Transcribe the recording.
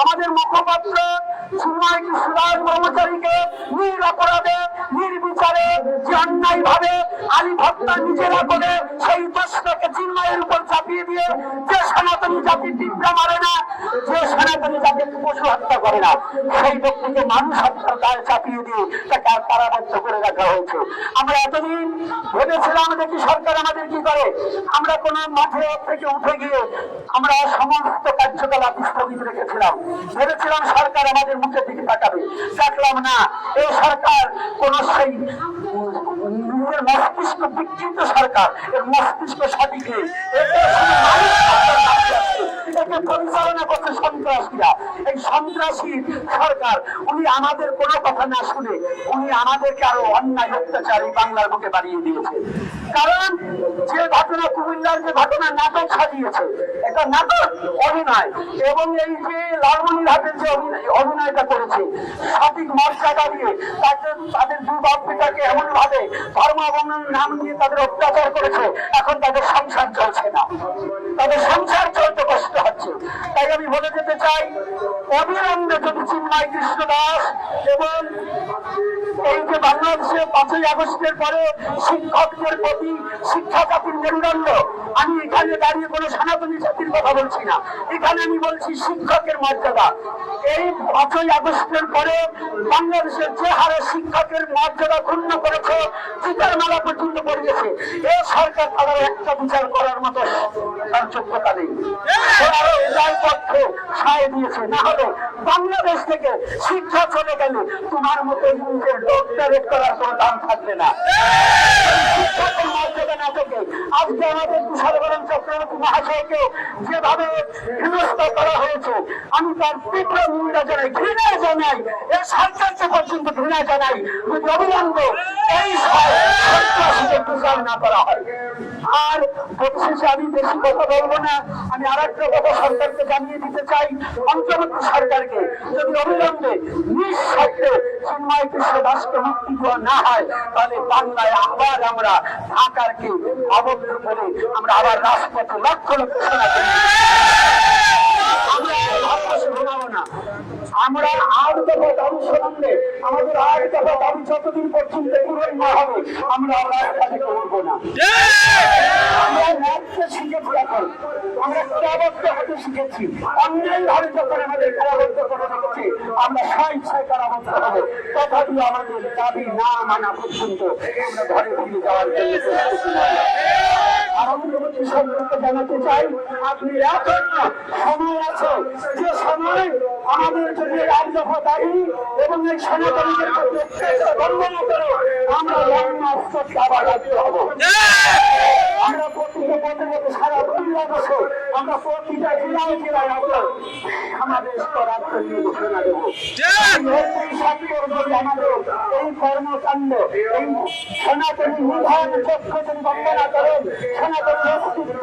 আমাদের মুখপাত্র চিন্ময় কৃষ্ণদাস ব্রহ্মচারীকে অপরাধে নির্বিচারে যে অন্যায় ভাবে আলী ভক্তা নিজেরা করে সেই চিন্ময়ের উপর চাপিয়ে দিয়ে যে সনাতনী জাতি টিপটা মারে না, যে সনাতনী জাতিকে পশু হত্যা করে না, সেই ব্যক্তিকে মানুষ হত্যার দায় চাপিয়ে দিয়ে তাকে আর কারাবদ্ধ করে রাখা হয়েছে। আমরা এতদিন ভেবেছিলাম দেখি সরকার আমাদের কি করে? আমরা কোন মাঠে থেকে উঠে গিয়ে আমরা সমস্ত কার্যকলাপ স্থগিত রেখেছিলাম। ভেবেছিলাম সরকার আমাদের মুখের দিকে তাকাবে। দেখলাম না, এই সরকার কোন সেই উম, মস্তিষ্ক বিকৃত সরকার এর মস্তিষ্ক নেই এতে শুধু মানুষ একে পরিচালনা করছে সন্ত্রাসীরা। এই সন্ত্রাসী সরকার, উনি আমাদের কোনো কথা না শুনে উনি আমাদেরকে আরও অন্যায় অত্যাচার বাংলার বুকে বাড়িয়ে দিয়েছে। কারণ যে ঘটনা কুমিল্লার যে ঘটনা নাটক সাজিয়েছে, এটা নাটক অভিনয়। এবং এই যে লালমনির যে অভিনয়টা করেছে, সঠিক মর্যাদা দিয়ে তাদের তাদের দু পিতাকে এমন ভাবে ধর্ম অবমাননার নাম নিয়ে তাদের অত্যাচার করেছে, এখন তাদের সংসার চলছে না। তাদের সংসার চলতে কষ্ট হচ্ছে। তাই আমি বলে যেতে চাই। অবিলম্বে যদি চিন্ময় কৃষ্ণ দাস এবং এই যে বাংলাদেশে পাঁচই আগস্টের পরে শিক্ষকদের প্রতি শিক্ষা জাতির মেরুদণ্ড, আমি এখানে দাঁড়িয়ে কোনো সনাতনী জাতির কথা বলছি না। এখানে আমি বলছি শিক্ষকের মর্যাদা। এই পাঁচই আগস্টের পরে বাংলাদেশের যে হারে শিক্ষকের মর্যাদা ক্ষুণ্ণ করেছে, চিতার মালা পর্যন্ত পড়িয়েছে। এই সরকার তাদের একটা বিচার করার মতো তার যোগ্যতা নেই। সায় দিয়েছে না হলে বাংলাদেশ থেকে শিক্ষা চলে গেলে তোমার মতো নিজের ডক্টরেট করার কোনো দাম থাকবে না। আমি পর্যন্ত ঘৃণা জানাই করা হয়। আর পরিশেষে আমি বেশি কথা বলব না, আমি আর একটা কথা সরকারকে জানিয়ে দিতে চাই, অন্তর্বর্তী সরকারকে যদি অবিলম্বে নিঃশব্দে চিন্ময় কৃষ্ণ দাসকে মুক্তি না হয়, তাহলে বাংলায় আবার আমরা ঢাকারকে আবদ্ধ করে আমরা আবার রাজপথে লক্ষ লক্ষ আমরা আমরা শোনালে আমাদের আর দফা দাবি যতদিন পর্যন্ত পূরণ না হবে, আমরা আর রাস্তা থেকে উঠবো না। আমরা ন্যায্য শিখেছি এখন। আমরা কারাবদ্ধ হতে শিখেছি। অন্যায় ভাবে যখন আমাদের আমরা স্বেচ্ছায় কারাবদ্ধ হব। তথাপি আমাদের দাবি না মানা পর্যন্ত আমরা ঘরে ফিরে যাওয়ার জন্য নয় আনন্দবতী জানাতে চাই আপনি এখন সময় আছে। যে সময় আমাদের যদি এক দফা দাবি এবং এই সনাতনীদের প্রতি অত্যাচার বন্ধ না করে আমরা আবার রাখতে হব। আমরা প্রতিটা সারা বাংলাদেশে আমরা প্রতিটা জেলায় জেলায় আমরা সমাবেশ করার জন্য ঘোষণা দেবো আমাদের এই সনাতনী নিধান যোগ্য যদি বন্দনা করেন সনাতনী অস্তিত্ব